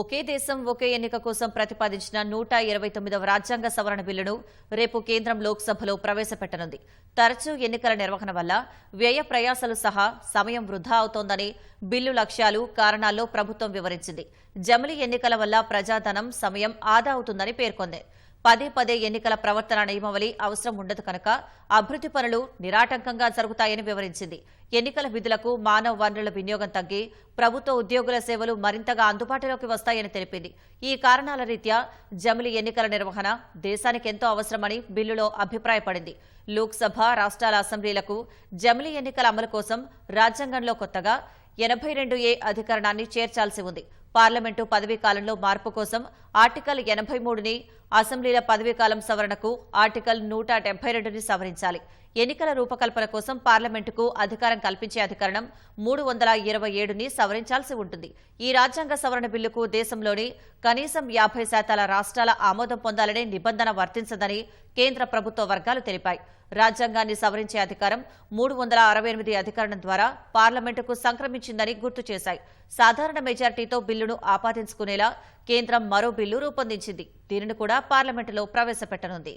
ఒకే దేశం ఒకే ఎన్నిక కోసం ప్రతిపాదించిన నూట ఇరవై తొమ్మిదవ రాజ్యాంగ సవరణ బిల్లును రేపు కేంద్రం లోక్సభలో ప్రవేశపెట్టనుంది. తరచూ ఎన్నికల నిర్వహణ వల్ల వ్యయ ప్రయాసాలు సహా సమయం వృధా అవుతోందని బిల్లు లక్ష్యాలు కారణాల్లో ప్రభుత్వం వివరించింది. జమిలీ ఎన్నికల వల్ల ప్రజాధనం సమయం ఆదా అవుతుందని పేర్కొంది. పదే పదే ఎన్నికల ప్రవర్తన నియమావళి అవసరం ఉండదు కనుక అభివృద్ది పనులు నిరాటంకంగా జరుగుతాయని వివరించింది. ఎన్నికల విధులకు మానవ వనరుల వినియోగం తగ్గి ప్రభుత్వ ఉద్యోగుల సేవలు మరింతగా అందుబాటులోకి వస్తాయని తెలిపింది. ఈ కారణాల రీత్యా జమిలి ఎన్నికల నిర్వహణ దేశానికి ఎంతో అవసరమని బిల్లులో అభిప్రాయపడింది. లోక్సభ రాష్ట్రాల అసెంబ్లీలకు జమిలి ఎన్నికల అమలు కోసం రాజ్యాంగంలో కొత్తగా ఎనభై రెండు ఏ అధికరణాన్ని చేర్చాల్సి ఉంది. పార్లమెంటు పదవీ కాలంలో మార్పు కోసం ఆర్టికల్ ఎనభై మూడుని అసెంబ్లీల పదవీకాలం సవరణకు ఆర్టికల్ నూట డెబ్బై రెండుని సవరించాలి. ఎన్నికల రూపకల్పన కోసం పార్లమెంటుకు అధికారం కల్పించే అధికరణం మూడు వందల ఇరవై ఏడుని సవరించాల్సి ఉంటుంది. ఈ రాజ్యాంగ సవరణ బిల్లుకు దేశంలోని కనీసం యాభై శాతాల రాష్ట్రాల ఆమోదం పొందాలనే నిబంధన వర్తించదని కేంద్ర ప్రభుత్వ వర్గాలు తెలిపాయి. రాజ్యాంగాన్ని సవరించే అధికారం మూడు వందల అరవై ఎనిమిది అధికరణం ద్వారా పార్లమెంటుకు సంక్రమించిందని గుర్తు చేశాయి. సాధారణ మెజార్టీతో బిల్లును ఆపాదించుకునేలా కేంద్రం మరో బిల్లు రూపొందించింది. దీనిని కూడా పార్లమెంటులో ప్రవేశపెట్టనుంది.